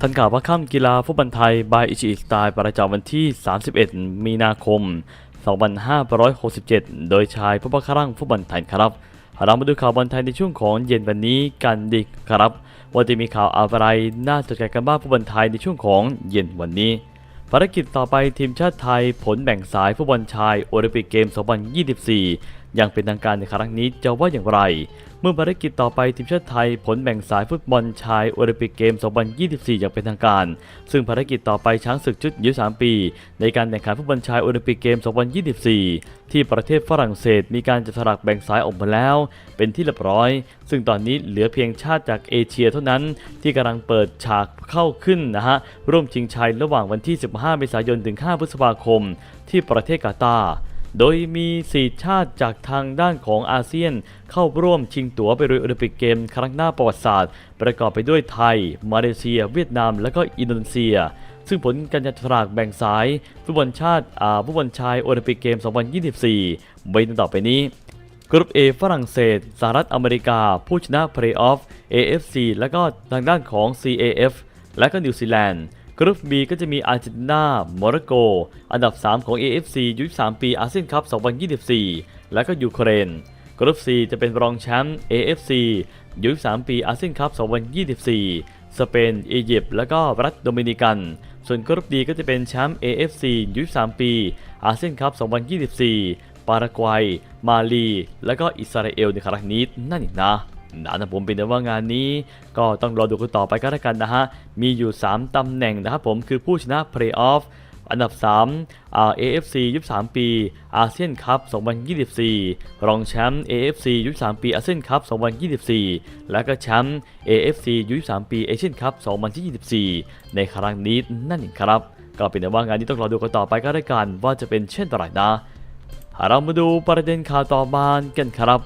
ทันข่าวว่าค่ำกีฬาฟุตบอลไทยบายอิชิอิสไตล์ประจำวันที่ 31 มีนาคม 2567 โดยชายผู้บังคับฟุตบอลไทยครับ เรามาดูข่าวบอลไทยในช่วงของเย็นวันนี้กันดีครับ ว่าจะมีข่าวอะไรน่าสนใจกันบ้างฟุตบอลไทยในช่วงของเย็นวันนี้ภารกิจต่อไปทีมชาติไทยผลแบ่งสายฟุตบอลชายโอลิมปิกเกม 2024 อย่างเป็นทางการในครั้งนี้จะว่าอย่างไร เมื่อภารกิจต่อไปทีมชาติไทยผลแบ่งสายฟุตบอลชายโอลิมปิกเกม 2024 อย่างเป็นทางการ ซึ่งภารกิจต่อไปช้างศึกชุดอายุ3ปี ในการแข่งขันฟุตบอลชายโอลิมปิกเกม 2024 ที่ประเทศฝรั่งเศสมีการจัดสลักแบ่งสายออกมาแล้ว เป็นที่เรียบร้อย ซึ่งตอนนี้เหลือเพียงชาติจากเอเชียเท่านั้นที่กำลังเปิดฉากเข้าขึ้นนะฮะร่วมชิงชัยระหว่างวันที่ 15 เมษายน ถึง 5 พฤษภาคม ที่ประเทศกาตาร์ โดยมี4ชาติจากทางด้านของอาเซียน เข้าร่วมชิงตั๋วไปลุยโอลิมปิกเกมครั้งหน้าประวัติศาสตร์ ประกอบไปด้วยไทย มาเลเซีย เวียดนาม และก็อินโดนีเซีย ซึ่งผลการจัดฉลากแบ่งสายฟุตบอลชาติอาฟุตบอลชายโอลิมปิกเกม 2024 ใบต่อไปนี้กรุ๊ป A ฝรั่งเศส สหรัฐอเมริกา ผู้ชนะเพลย์ออฟ AFC และก็ทางด้านของ CAF และก็นิวซีแลนด์ กรุ๊ป B ก็จะมีอาร์เจนตินา โมร็อกโก อันดับ 3 ของ AFC ยุ23ปีอาเซียนคัพ 2024 และก็ยูเครน กรุ๊ป C จะเป็นรองแชมป์ AFC ยุ23ปีอาเซียนคัพ 2024 สเปน อียิปต์ และก็รัฐโดมินิกัน ส่วนกรุ๊ป D ก็จะเป็นแชมป์ AFC ยุ23ปีอาเซียนคัพ 2024 ปารากวัย มาลี และก็อิสราเอลในครั้งนี้นั่นเองนะ นะผมเป็นแต่ว่างานนี้ ก็ต้องรอดูกันต่อไปก็แล้วกันนะฮะ มีอยู่ 3ตำแหน่งนะครับผมคือผู้ชนะเพลย์ออฟอันดับ3อ่า AFC 23 ปี อาเซียนคัพ 2024 รองแชมป์ AFC 23 ปี อาเซียนคัพ 2024 และก็แชมป์ AFC 23 ปี เอเชียนคัพ 2024 ในครั้งนี้นั่นเองครับ ก็เป็นแต่ว่างานนี้ต้องรอดูกันต่อไปก็แล้วกันว่าจะเป็นเช่นไรนะ เรามาดูประเด็นข่าวต่อมากันครับ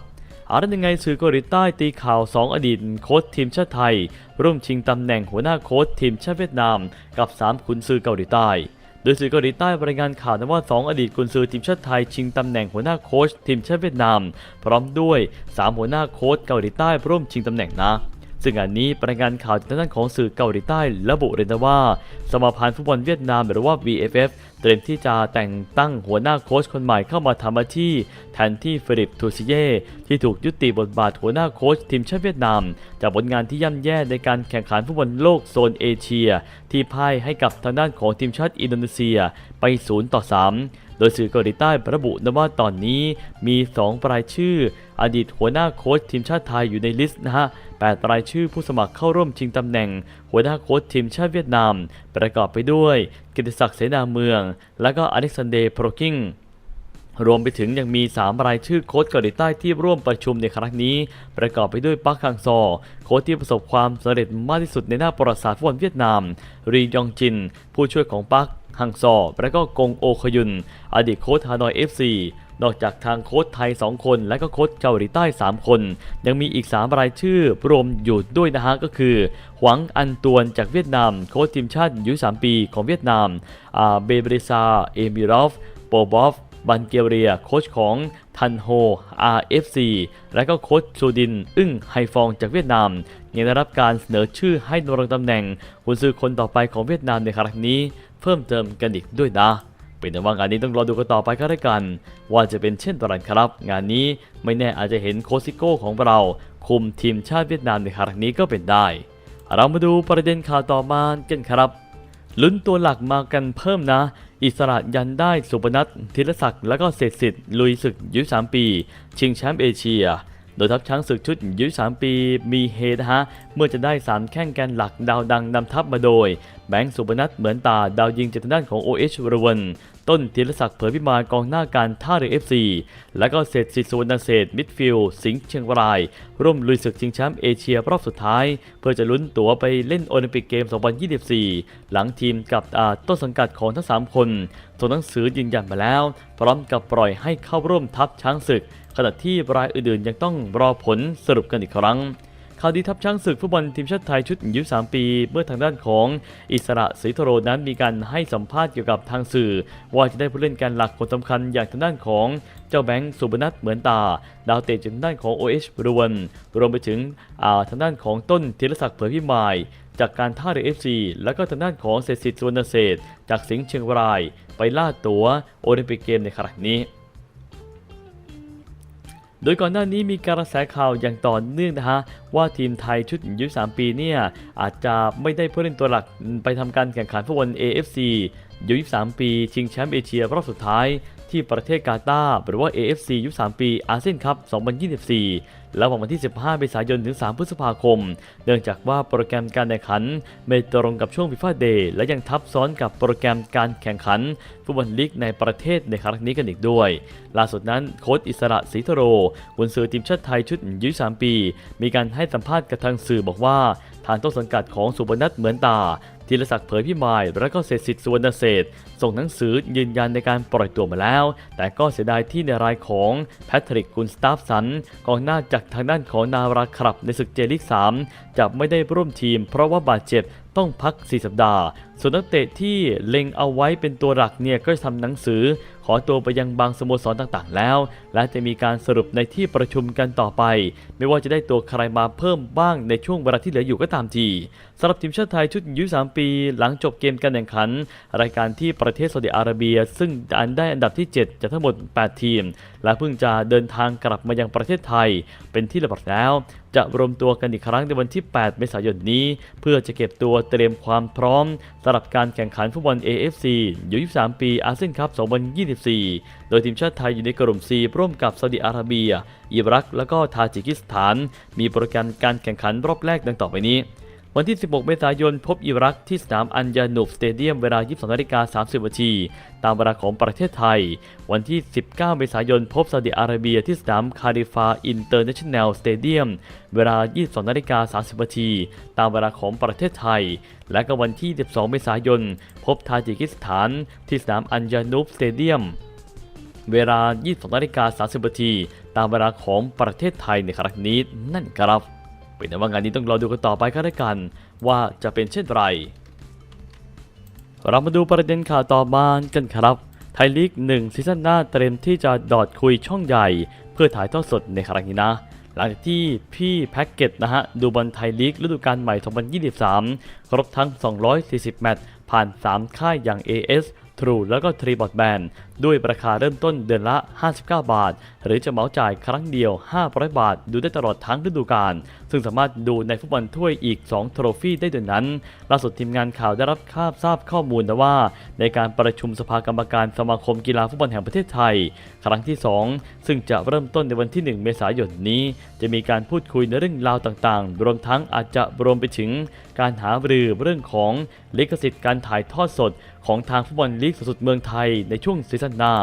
อาร์ยังไงสื่อเกาหลีใต้ตีข่าว 2 อดีตโค้ชทีมชาติไทย ร่วมชิงตำแหน่งหัวหน้าโค้ชทีมชาติเวียดนาม กับ 3 ขุนซือเกาหลีใต้ โดยสื่อเกาหลีใต้รายงานข่าวนว่า 2 อดีตกุนซือทีมชาติไทย ชิงตำแหน่งหัวหน้าโค้ชทีมชาติเวียดนาม พร้อมด้วย 3 หัวหน้าโค้ชเกาหลีใต้ร่วมชิงตำแหน่งนะ ซึ่งงานนี้รายงานข่าวจากทางด้านของสื่อเกาหลีใต้ระบุเลยนะว่า สมาพันธ์ฟุตบอลเวียดนามหรือว่า VFF เตรียมที่จะแต่งตั้งหัวหน้าโค้ชคนใหม่เข้ามาทำหน้าที่ แทนที่ฟิลิปทูซิเย่ที่ถูกยุติบทบาทหัวหน้าโค้ชทีมชาติเวียดนาม จากผลงานที่ย่ำแย่ในการแข่งขันฟุตบอลโลกโซนเอเชีย ที่พ่ายให้กับทางด้านของทีมชาติอินโดนีเซียไป 0 ต่อ 3 โดยสื่อเกาหลีใต้ระบุนะว่าตอนนี้มี 2 รายชื่อ อดีตหัวหน้าโค้ชทีมชาติไทยอยู่ในลิสต์นะฮะแปดรายชื่อผู้สมัครเข้าร่วมชิงตำแหน่ง หัวหน้าโค้ชทีมชาติเวียดนาม ประกอบไปด้วย กิติศักดิ์เสนาเมือง และก็อเล็กซานเดร์โพรกิง รวมไปถึงยังมี 3 รายชื่อโค้ชเกาหลีใต้ที่ร่วมประชุมในครั้งนี้ ประกอบไปด้วยปักคังซอ โค้ชที่ประสบความสำเร็จมากที่สุดในหน้าประวัติศาสตร์ฟุตบอลเวียดนาม รียองจิน ผู้ช่วยของปักฮังซอ และก็กงโอคยุน อดีตโค้ชฮานอยเอฟซีนอกจากทางโค้ชไทย 2 คน และก็โค้ชเกาหลีใต้ 3 คน ยังมีอีก 3 รายชื่อรวมอยู่ด้วยนะฮะก็คือ หวังอันตวนจากเวียดนาม โค้ชทีมชาติอายุ3ปีของเวียดนามอาเบเบริซา เอมิรอฟ โปบอฟ บันเกเรียโค้ชของทันโฮ RFC และก็โค้ชซูดิน อึ้งไฮฟองจากเวียดนามยังได้รับการเสนอชื่อให้ดำรงตำแหน่งกุนซือคนต่อไปของเวียดนามในครั้งนี้ เพิ่มเติมกันอีกด้วยนะเป็นแต่ว่างานนี้ต้องรอดูกันต่อไปก็แล้วกัน ว่าจะเป็นเช่นไรครับ งานนี้ไม่แน่อาจจะเห็นโคชซิโก้ของเราคุมทีมชาติเวียดนามในครั้งนี้ก็เป็นได้ เรามาดูประเด็นข่าวต่อมากันครับลุ้นตัวหลักมากันเพิ่มนะ อิสระยันได้สุพนัทธิรศักดิ์และก็เศรษสิทธิ์ลุยศึกยุสามปี ชิงแชมป์เอเชีย โดยทัพช้างศึกชุดยุสามปีมีเฮนะฮะ เมื่อจะได้สามแข้งแกนหลักดาวดังนำทัพมาโดย แบงค์สุพนัทเหมือนตาดาวยิงจากทางด้านของ OH รวัน ต้นธีรศักดิ์เผยพิมานกองหน้าการท่าเรือ FC และก็เศรษฐศิษย์สุวรรณเศษมิดฟิลด์สิงห์เชียงราย ร่วมลุยศึกชิงแชมป์เอเชียรอบสุดท้าย เพื่อจะลุ้นตั๋วไปเล่นโอลิมปิกเกม 2024 หลังทีมกับต้นสังกัดของทั้ง 3 คนส่งหนังสือยืนยันมาแล้ว พร้อมกับปล่อยให้เข้าร่วมทัพช้างศึก ขณะที่รายอื่นๆยังต้องรอผลสรุปกันอีกครั้ง ข่าวดีทัพช้างศึกฟุตบอลทีมชาติไทยชุดอายุ3ปี เมื่อทางด้านของอิสระศรีทโรนั้นมีการให้สัมภาษณ์เกี่ยวกับทางสื่อ ว่าจะได้ผู้เล่นการหลักคนสำคัญอย่างทางด้านของเจ้าแบงค์สุบนัทเหมือนตา ดาวเตะจากทางด้านของ OH รวน รวมไปถึงทางด้านของต้นธีรศักดิ์เผยพิมายจากการท่าเรือ FC แล้วก็ทางด้านของเศรษฐศิษย์สุวรรณเศษจากสิงห์เชียงราย ไปล่าตัวโอลิมปิกเกมในครั้งนี้ โดยก่อนหน้านี้มีการะแสข่าวอย่างต่อเนื่องนะฮะว่าทีมไทยชุดอายุ3ปีเนี่ยอาจจะไม่ได้ผู้เล่นตัวหลักไปทำการแข่งขันฟุตบอล AFC อายุ23ปี ชิงแชมป์เอเชียรอบสุดท้าย ที่ประเทศกาตาร์หรือว่า AFC ยุ3ปีอาเซียนคัพ 2024แล้ววันที่ 15 เมษายน ถึง 3 พฤษภาคม เนื่องจากว่าโปรแกรมการแข่งขัน ไม่ตรงกับช่วงฟีฟ่าเดย์และยังทับซ้อนกับโปรแกรมการแข่งขัน ฟุตบอลลีกในประเทศในครั้งนี้กันอีกด้วย ล่าสุดนั้นโค้ชอิสระศรีธโรกุนซือทีมชาติไทยชุดอายุ3ปี มีการให้สัมภาษณ์กับทางสื่อบอกว่าทางต้นสังกัดของสุบนัทเหมือนตา ธีรศักดิ์เผยพิมายและก็เศรษฐศิษย์สุวรรณเศษส่งหนังสือยืนยันในการปล่อยตัวมาแล้ว แต่ก็เสียดายที่ในรายของแพทริกกุนสตาฟสันกองหน้าจากทางด้านของนาราครับในศึกเจลิก3จะไม่ได้ร่วมทีม เพราะว่าบาดเจ็บต้องพัก 4 สัปดาห์ ส่วนนักเตะที่เล็งเอาไว้เป็นตัวหลักเนี่ยก็ทำหนังสือ ขอตัวไปยังบางสโมสรต่างๆ แล้ว และจะมีการสรุปในที่ประชุมกันต่อไป ไม่ว่าจะได้ตัวใครมาเพิ่มบ้างในช่วงเวลาที่เหลืออยู่ก็ตามทีสำหรับทีมชาติไทยชุดยุ3ปี หลังจบเกมการแข่งขัน รายการที่ประเทศซาอุดิอาระเบีย ซึ่งอันได้อันดับที่ 7 จากทั้งหมด 8 ทีม และเพิ่งจะเดินทางกลับมายังประเทศไทย เป็นที่รียบร้อยแล้ว จะรวมตัวกันอีกครั้งในวันที่ 8 เมษายนนี้ เพื่อจะเก็บตัวเตรียมความพร้อมสำหรับการแข่งขันฟุตบอล AFC อายุ23 ปีอาเซียนคัพ 2024 โดยทีมชาติไทยอยู่ในกลุ่ม C ร่วมกับซาอุดิอาระเบีย อิรัก และก็ทาจิกิสถาน มีโปรแกรมการแข่งขันรอบแรกดังต่อไปนี้ วันที่ 16 เมษายนพบอิรักที่สนามอันยานุบสเตเดียมเวลา 22นาฬิกา30นาทีตามเวลาของประเทศไทย วันที่ 19 เมษายนพบซาอุดิอาระเบียที่สนามคาริฟาอินเตอร์เนชั่นแนลสเตเดียมเวลา 22นาฬิกา30นาทีตามเวลาของประเทศไทย และก็วันที่ 12 เมษายนพบทาจิกิสถานที่สนามอันยานุบสเตเดียมเวลา 22นาฬิกา30นาทีตามเวลาของประเทศไทยในครั้งนี้นั่นครับ เป็นแต่ว่างานนี้ต้องรอดูกันต่อไปก็แล้วกัน ว่าจะเป็นเช่นไร เรามาดูประเด็นข่าวต่อมากันครับ ไทยลีก1ซีซั่นหน้าเตรียมที่จะดอดคุยช่องใหญ่ เพื่อถ่ายทอดสดในครั้งนี้นะหลังจากที่พี่แพ็กเกจนะฮะ ดูบอลไทยลีกฤดูกาลใหม่ 2023 ครบทั้ง 240 แมตช์ผ่าน 3 ค่ายอย่าง AS True แล้วก็ Tree b o a d Band ด้วยราคาเริ่มต้นเดือนละ 59 บาท หรือจะเหมาจ่ายครั้งเดียว 500 บาท ดูได้ตลอดทั้งฤดูกาลซึ่งสามารถดูในฟุตบอลถ้วยอีก 2 โทรฟี่ได้เดือนนั้น ล่าสุดทีมงานข่าวได้รับทราบทราบข้อมูลนะว่า ในการประชุมสภากรรมการสมาคมกีฬาฟุตบอลแห่งประเทศไทย ครั้งที่ 2 ซึ่งจะเริ่มต้นในวันที่ 1 เมษายนนี้ จะมีการพูดคุยในเรื่องราวต่างๆ รวมทั้งอาจจะรวมไปถึงการหารือเรื่องของลิขสิทธิ์การถ่ายทอดสด ของทางฟุตบอลลีกสุดเมืองไทยในช่วงซีซั่นหน้า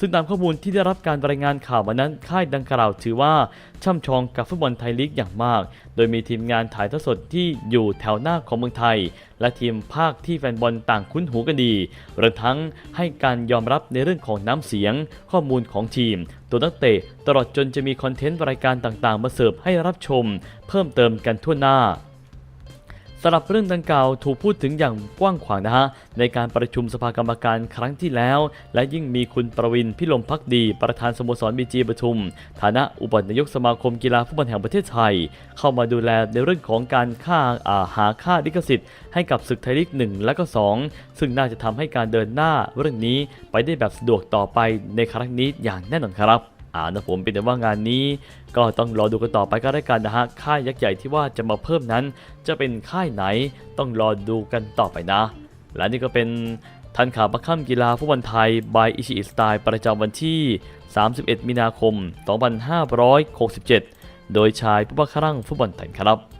ซึ่งตามข้อมูลที่ได้รับการรายงานข่าวมานั้นค่ายดังกล่าวถือว่า ช่ำชองกับฟุตบอลไทยลีกอย่างมาก โดยมีทีมงานถ่ายทอดสดที่อยู่แถวหน้าของเมืองไทย และทีมภาคที่แฟนบอลต่างคุ้นหูกันดีรวมทั้งให้การยอมรับในเรื่องของน้ำเสียง ข้อมูลของทีม ตัวนักเตะตลอดจนจะมีคอนเทนต์รายการต่างๆ มาเสิร์ฟให้รับชม เพิ่มเติมกันทั่วหน้า สำหรับเรื่องดังกล่าวถูกพูดถึงอย่างกว้างขวางนะฮะในการประชุมสภากรรมการครั้งที่แล้ว และยิ่งมีคุณประวินพิลมพักดี ประธานสโมสรบีจีปทุม ฐานะอุปนายกสมาคมกีฬาฟุตบอลแห่งประเทศไทย เข้ามาดูแลในเรื่องของการค่าาหาค่าลิขสิทธิ์ ให้กับศึกไทยลีก1และก็ 2 ซึ่งน่าจะทำให้การเดินหน้าเรื่องนี้ไปได้แบบสะดวกต่อไปในครั้งนี้อย่างแน่นอนครับานะผมเป็นแต่ว่างานนี้ ก็ต้องรอดูกันต่อไปก็ได้กันนะฮะค่ายยักษ์ใหญ่ที่ว่าจะมาเพิ่มนั้น จะเป็นค่ายไหนต้องรอดูกันต่อไปนะ และนี่ก็เป็นทันข่าวประค่ำกีฬาฟุตบอลไทยบายอิชิอิสไตล์ประจำวันที่ 31 มีนาคม 2567 โดยชายผู้บังคับฟุตบอลไทยครับ